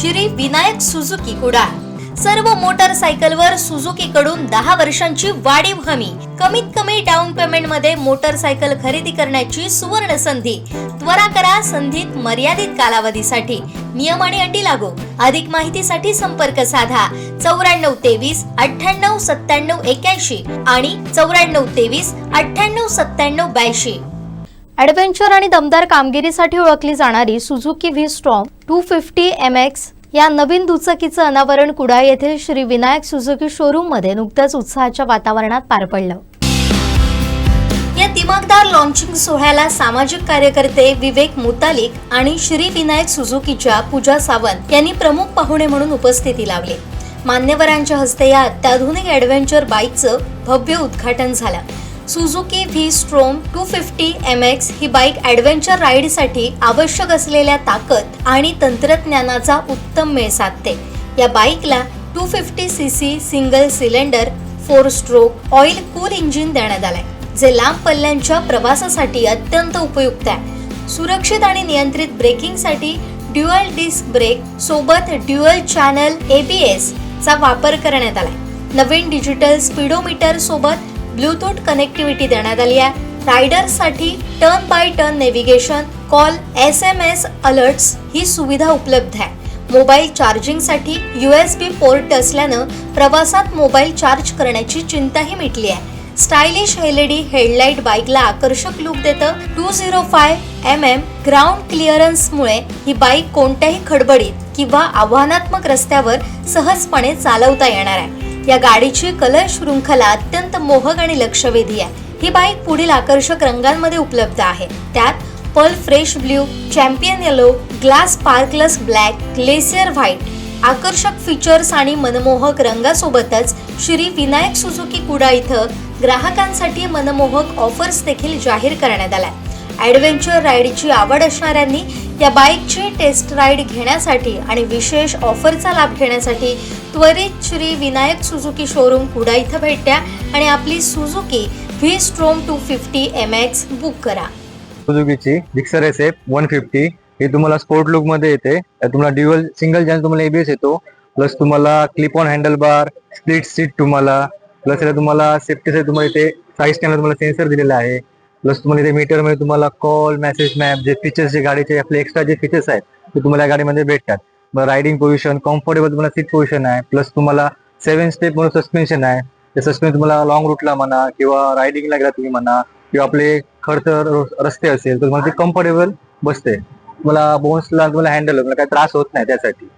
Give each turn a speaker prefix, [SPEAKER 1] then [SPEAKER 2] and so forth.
[SPEAKER 1] Shri Vinayak Suzuki Kudal. सर्व मोटरसायकलवर Suzuki कडून दहा वर्षांची वाढीव हमी. कमीत कमी डाऊन पेमेंटमध्ये मोटरसायकल खरेदी करण्याची सुवर्ण संधी. त्वरा करा संधीत मर्यादित कालावधीसाठी. नियम आणि अटी लागू. अधिक माहितीसाठी संपर्क साधा. चौऱ्याण्णव तेवीस अठ्ठ्याण्णव सत्त्याण्णव एक्याऐंशी आणि चौऱ्याण्णव तेवीस अठ्ठ्याण्णव सत्त्याण्णव ब्याऐंशी. ॲडव्हेंचर आणि दमदार कामगिरीसाठी ओळखली जाणारी Suzuki V Strom two fifty M X या नवीन दुचाकीचं अनावरण कुडाळ येथील श्री विनायक सुझुकी शोरूममध्ये नुकत्याच उत्साहाच्या वातावरणात पार पडलं. या दिमागदार लॉन्चिंग सोहळ्याला सामाजिक कार्यकर्ते विवेक मुतालिक आणि श्री विनायक सुझुकीच्या पूजा सावंत यांनी प्रमुख पाहुणे म्हणून उपस्थिती लावली. मान्यवरांच्या हस्ते या अत्याधुनिक ॲडव्हेंचर बाईकचं भव्य उद्घाटन झालं. Suzuki V Strom two fifty M X ही बाईक ॲडव्हेंचर राईडसाठी आवश्यक असलेल्या ताकद आणि तंत्रज्ञानाचा उत्तम मेळ साधते. या बाईकला two fifty C C single cylinder four stroke oil cool engine देण्यात आलंय जे लांब पल्ल्यांच्या प्रवासासाठी अत्यंत उपयुक्त आहे. सुरक्षित आणि नियंत्रित ब्रेकिंगसाठी ड्युअल डिस्क ब्रेक सोबत ड्युअल चॅनल एबीएस चा वापर करण्यात आलाय. नवीन डिजिटल स्पीडोमीटर सोबत ब्लूटूथ कनेक्टिव्हिटी देण्यात आली आहे. रायडर्ससाठी turn by turn navigation call S M S alerts ही सुविधा उपलब्ध आहे. मोबाईल चार्जिंगसाठी यू एस बी पोर्ट असल्यानं प्रवासात मोबाईल चार्ज करण्याची चिंताही मिटली आहे. स्टायलिश एलईडी हेडलाईट बाईकला आकर्षक लुक देतं. Two zero five M M ground क्लिअरन्समुळे ही बाईक कोणत्याही खडबडीत किंवा आव्हानात्मक रस्त्यावर सहजपणे चालवता येणार आहे. या गाडीची कलर शृंखला अत्यंत मोहक आणि लक्षवेधी आहे. ही बाईक पुढील आकर्षक रंगांमध्ये उपलब्ध आहे. त्यात pearl fresh blue champion yellow glass sparkles black glacier white आकर्षक फीचर्स आणि मनमोहक रंगासोबतच श्री विनायक सुझुकी कुडा इथं ग्राहकांसाठी मनमोहक ऑफर्स देखील जाहीर करण्यात आल्या. ॲडव्हेंचर राईडची आवड असणाऱ्यांनी या बाईकची टेस्ट राईड घेण्यासाठी आणि विशेष ऑफरचा लाभ घेण्यासाठी त्वरित श्री विनायक सुझुकी शोरूम कुडा इथं भेट द्या आणि आपली Suzuki V Strom two fifty M X book करा.
[SPEAKER 2] सुझुकीची Gixxer S F one fifty ही तुम्हाला स्पोर्ट लुकमध्ये येते. तुम्हाला ड्युअल सिंगल जॅन तुम्हाला एबीएस येतो. प्लस तुम्हाला clip on handle bar split seat तुम्हाला. प्लस याला तुम्हाला सेफ्टीसाठी तुम्हाला इथे साईज स्कॅनर तुम्हाला सेन्सर दिलेला आहे. प्लस तुम्हाला इथे मीटरमध्ये तुम्हाला कॉल मेसेज मॅप जे फीचर्स जे गाडीचे आपले एक्स्ट्रा जे फीचर्स आहेत ते तुम्हाला या गाडीमध्ये भेटतात. रायडिंग पोझिशन कम्फर्टेबल तुम्हाला सीट पोझिशन आहे. प्लस तुम्हाला सेव्हन स्टेप म्हणून सस्पेन्शन आहे. ते सस्पेन्शन तुम्हाला लॉंग रूटला म्हणा किंवा रायडिंगला गेला तुम्ही म्हणा किंवा आपले खर्च रस्ते असेल तर तुम्हाला ते कम्फर्टेबल बसते. तुम्हाला बोन्सला तुम्हाला हँडल तुम्हाला काही त्रास होत नाही त्यासाठी.